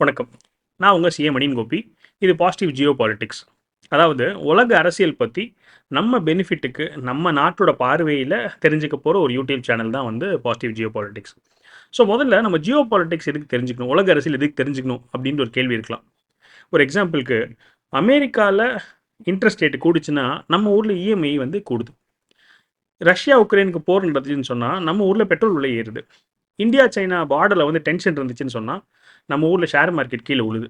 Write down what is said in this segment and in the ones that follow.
வணக்கம். நான் உங்கள் சிஎம் மணியன் கோபி. இது பாசிட்டிவ் ஜியோ பாலிட்டிக்ஸ் அதாவது உலக அரசியல் பற்றி நம்ம பெனிஃபிட்டுக்கு நம்ம நாட்டோட பார்வையில் தெரிஞ்சுக்க போகிற ஒரு யூடியூப் சேனல் தான் வந்து பாசிட்டிவ் ஜியோ பாலிட்டிக்ஸ் ஸோ முதல்ல நம்ம ஜியோ பாலிட்டிக்ஸ் எதுக்கு தெரிஞ்சுக்கணும்? உலக அரசியல் எதுக்கு தெரிஞ்சுக்கணும்? அப்படின்ற ஒரு கேள்வி இருக்கலாம். ஒரு எக்ஸாம்பிளுக்கு அமெரிக்காவில் இன்ட்ரெஸ்ட் ரேட்டு கூடுச்சுன்னா நம்ம ஊரில் இஎம்ஐ வந்து கூடுது. ரஷ்யா உக்ரைனுக்கு போர் நடந்துச்சுன்னு சொன்னால் நம்ம ஊரில் பெட்ரோல் விலை ஏறுது. இந்தியா சைனா பார்டரில் வந்து டென்ஷன் இருந்துச்சுன்னு சொன்னால் நம்ம ஊரில் ஷேர் மார்க்கெட் கீழே உழுது.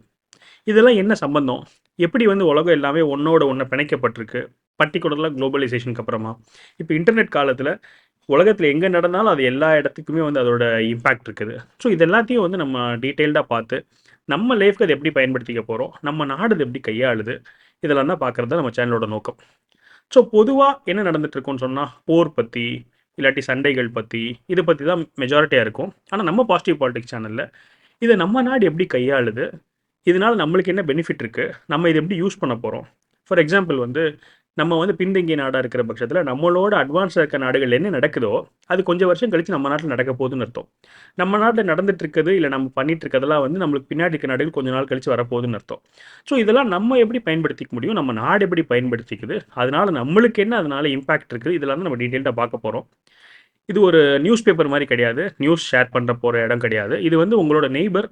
இதெல்லாம் என்ன சம்பந்தம்? எப்படி வந்து உலகம் எல்லாமே ஒன்றோட ஒன்று பிணைக்கப்பட்டிருக்கு? பர்டிகுலராக குளோபலைசேஷனுக்கு அப்புறமா. இப்போ இன்டர்நெட் காலத்தில் உலகத்தில் எங்கே நடந்தாலும் அது எல்லா இடத்துக்குமே வந்து அதோட இம்பேக்ட் இருக்குது. ஸோ இது எல்லாத்தையும் வந்து நம்ம டீட்டெயில்டாக பார்த்து நம்ம லைஃப்க்கு அதை எப்படி பயன்படுத்திக்க போகிறோம் நம்ம நாடு அது எப்படி கையாளுது? இதெல்லாம் தான் பார்க்குறது தான் நம்ம சேனலோட நோக்கம். ஸோ பொதுவாக என்ன நடந்துட்டுருக்கோன்னு சொன்னால் போர் பற்றி இல்லாட்டி சண்டைகள் பற்றி இதை பற்றி தான் மெஜாரிட்டியாக இருக்கும். ஆனால் நம்ம பாசிட்டிவ் பாலிடிக்ஸ் சேனலில் இதை நம்ம நாடு எப்படி கையாளுது? இதனால் நம்மளுக்கு என்ன பெனிஃபிட் இருக்குது நம்ம இதை எப்படி யூஸ் பண்ண போகிறோம் ஃபார் எக்ஸாம்பிள் வந்து நம்ம வந்து பின்தங்கிய நாடாக இருக்கிற பட்சத்தில் நம்மளோட அட்வான்ஸாக இருக்க நாடுகள் என்ன நடக்குதோ அது கொஞ்சம் வருஷம் கழித்து நம்ம நாட்டில் நடக்க போகுதுன்னு அர்த்தம். நம்ம நாட்டில் நடந்துட்டு இருக்குது இல்லை நம்ம பண்ணிட்டு இருக்கிறதெல்லாம் வந்து நம்மளுக்கு பின்னாடி இருக்க நாடுகள் கொஞ்ச நாள் கழித்து வரப்போகுதுன்னு அர்த்தம். ஸோ இதெல்லாம் நம்ம எப்படி பயன்படுத்திக்க முடியும்? நம்ம நாடு எப்படி பயன்படுத்திக்குது? அதனால நம்மளுக்கு என்ன அதனால இம்பாக்ட் இருக்குது இதெல்லாம் நம்ம டீட்டெயில்டாக பார்க்க போகிறோம் இது ஒரு நியூஸ் பேப்பர் மாதிரி கிடையாது. நியூஸ் ஷேர் பண்ணுற போகிற இடம் கிடையாது. இது வந்து உங்களோட நெய்பர்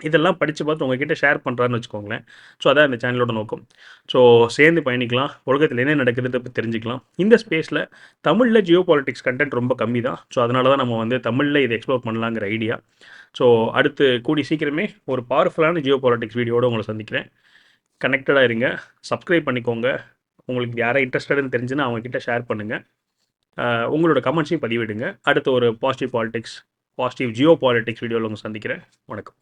இதெல்லாம் படித்து பார்த்து உங்ககிட்ட ஷேர் பண்ணுறான்னு வச்சுக்கோங்களேன். ஸோ அதான் இந்த சேனலோட நோக்கம். ஸோ சேர்ந்து பயணிக்கலாம். உலகத்தில் என்ன நடக்குதுன்னு தெரிஞ்சுக்கலாம். இந்த ஸ்பேஸில் தமிழில் ஜியோ பாலிட்டிக்ஸ் கண்டென்ட் ரொம்ப கம்மி தான் ஸோ அதனால தான் நம்ம வந்து தமிழில் இதை எக்ஸ்ப்ளோர் பண்ணலாங்கிற ஐடியா ஸோ அடுத்து கூடி சீக்கிரமே ஒரு பவர்ஃபுல்லான ஜியோ பாலிட்டிக்ஸ் வீடியோட உங்களை சந்திக்கிறேன். கனெக்டடாக இருங்க. சப்ஸ்கிரைப் பண்ணிக்கோங்க. உங்களுக்கு யாரை இன்ட்ரெஸ்டட்னு தெரிஞ்சுன்னா அவங்கக்கிட்ட ஷேர் பண்ணுங்கள் உங்களோட கமெண்ட்ஸையும் பதிவிடுங்க. அடுத்த ஒரு positive politics positive geopolitics வீடியோவில் உங்கள் சந்திக்கிறேன். வணக்கம்.